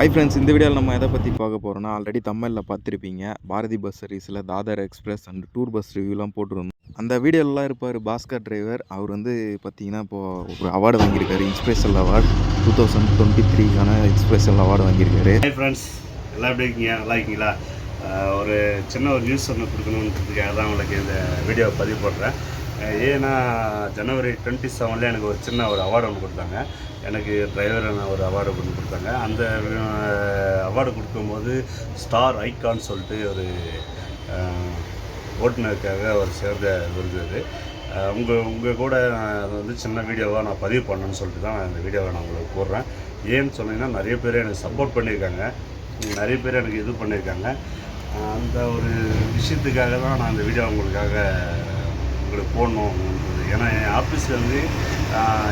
Hi friends இந்த வீடியோவில் நம்ம எதை பற்றி பார்க்க போகிறோம்னா ஆல்ரெடி தமிழில் பார்த்துருப்பீங்க. பாரதி பஸ் சர்வீஸில் Dadar express and tour bus ரிவ்யூலாம் போட்டிருந்தோம். அந்த வீடியோலலாம் இருப்பார் பாஸ்கர் டிரைவர் அவர் வந்து பார்த்தீங்கன்னா இப்போது ஒரு அவார்டு வாங்கியிருக்காரு. Inspirational award two thousand twenty த்ரீக்கான inspirational award வாங்கியிருக்காரு. ஹை ஃப்ரெண்ட்ஸ் எல்லாம் எப்படி இருக்கீங்க? நல்லா இருக்கீங்களா? ஒரு சின்ன ஒரு நியூஸ் ஒன்று கொடுக்கணுன்றதுக்காக தான் உங்களுக்கு இந்த வீடியோ பதிவு போடுறேன் ஏன்னா ஜனவரி டுவெண்ட்டி செவனில் எனக்கு ஒரு சின்ன ஒரு அவார்டு ஒன்று கொடுத்தாங்க. எனக்கு டிரைவரான ஒரு அவார்டு ஒன்று கொடுத்தாங்க. அந்த அவார்டு கொடுக்கும்போது ஸ்டார் ஐகான் சொல்லிட்டு ஒரு ஓட்டுநருக்காக ஒரு சேர்ந்த விருது உங்கள் உங்கள் கூட அது வந்து சின்ன வீடியோவாக நான் பதிவு பண்ணணும்னு சொல்லிட்டு தான் நான் இந்த வீடியோவை நான் உங்களுக்கு போடுறேன். ஏன்னு சொன்னீங்கன்னா நிறைய பேர் எனக்கு சப்போர்ட் பண்ணியிருக்காங்க. நிறைய பேர் எனக்கு இது பண்ணியிருக்காங்க. அந்த ஒரு விஷயத்துக்காக தான் நான் இந்த வீடியோ உங்களுக்காக உங்களுக்கு போடணுன்றது ஏன்னா என் ஆஃபீஸில் வந்து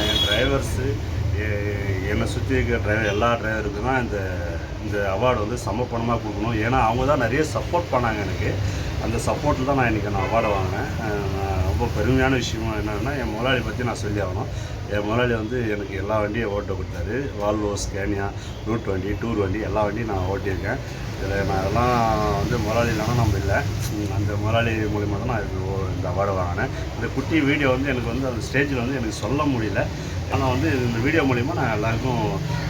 என் டிரைவர்ஸு என்னை சுற்றி இருக்கிற டிரைவர் எல்லா டிரைவருக்கும் தான் இந்த இந்த அவார்டு வந்து சமப்பணமாக கொடுக்கணும். ஏன்னா அவங்க தான் நிறைய சப்போர்ட் பண்ணாங்க எனக்கு. அந்த சப்போர்ட்டில் தான் நான் இன்றைக்கி நான் அவார்டு வாங்கினேன். ரொம்ப பெருமையான விஷயம் என்னென்னா என் முதலாளி பற்றி நான் சொல்லி ஆகணும். என் முதலாளி வந்து எனக்கு எல்லா வண்டியும் ஓட்ட கொடுத்தாரு. வால்வோ ஸ்கேனியா ரூட் வண்டி டூர் வண்டி எல்லா வண்டியும் நான் ஓட்டியிருக்கேன். இதில் நான் அதெல்லாம் வந்து முதலாளி இல்லைனா நம்ம இல்லை. அந்த முதலாளி மூலிமா தான் நான் ஓ- இந்த அவார்டு வாங்கினேன். இந்த குட்டி வீடியோ வந்து எனக்கு வந்து அந்த ஸ்டேஜில் வந்து எனக்கு சொல்ல முடியல. ஆனால் வந்து இந்த வீடியோ மூலிமா நான் எல்லாருக்கும்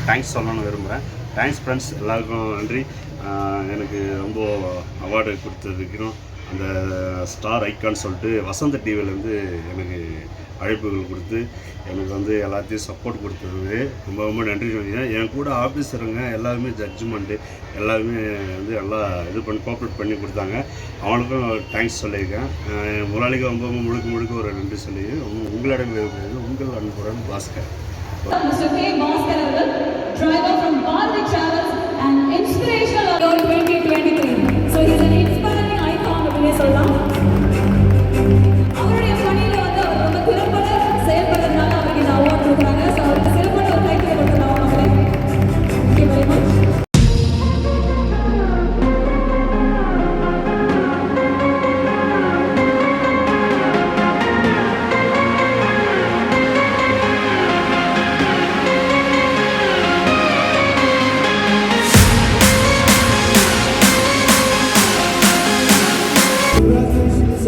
தேங்க்ஸ் சொல்லணும்னு விரும்புகிறேன் தேங்க்ஸ் ஃப்ரெண்ட்ஸ் எல்லாருக்கும் நன்றி. எனக்கு ரொம்ப அவார்டு கொடுத்ததுக்கும் அந்த ஸ்டார் ஐக்கான்னு சொல்லிட்டு வசந்த டிவிலேருந்து எனக்கு அழைப்புகள் கொடுத்து எனக்கு வந்து எல்லாத்தையும் சப்போர்ட் கொடுத்தது ரொம்ப ரொம்ப நன்றி சொல்லிக்கிறேன் என் கூட ஆஃபீஸருங்க எல்லாருமே ஜட்ஜ்மெண்ட்டு எல்லாருமே வந்து நல்லா இது பண்ணி கோஆப்ரேட் பண்ணி கொடுத்தாங்க அவனுக்கும் தேங்க்ஸ் சொல்லியிருக்கேன் முதலாளிக்கு ரொம்ப ரொம்ப முழுக்க முழுக்க ஒரு நன்றி சொல்லி உங்களிடம் விரும்புகிறது உங்கள் அன்புடன் பாஸ்கர் Mr. K. Bhaskar அவர்கள், driver from Bharati Travels Congratulations,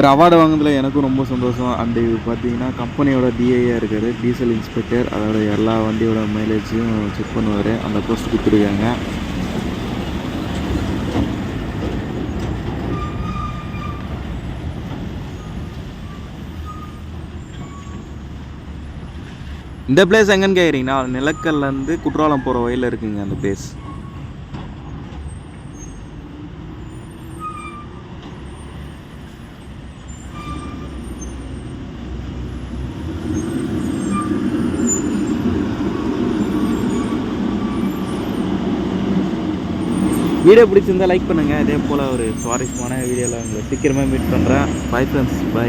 இவர் அவார்டு வாங்கினதில் எனக்கும் ரொம்ப சந்தோஷம். அண்டு இது பார்த்தீங்கன்னா கம்பெனியோட டிஐயாக இருக்கார் டீசல் இன்ஸ்பெக்டர் அதோட எல்லா வண்டியோட மைலேஜையும் செக் பண்ணுவார். அந்த போஸ்ட் கொடுத்துருக்காங்க. இந்த பிளேஸ் எங்கன்னு கேட்குறீங்கன்னா நிலக்கல்லேருந்து குற்றாலம் போகிற வழியில் இருக்குங்க அந்த பிளேஸ் வீடியோ பிடிச்சிருந்தா லைக் பண்ணுங்கள் இதே போல் ஒரு சுவாரஸ்யமான வீடியோவில் உங்களை சீக்கிரமாக மீட் பண்ணுறேன் பை ஃப்ரெண்ட்ஸ் பை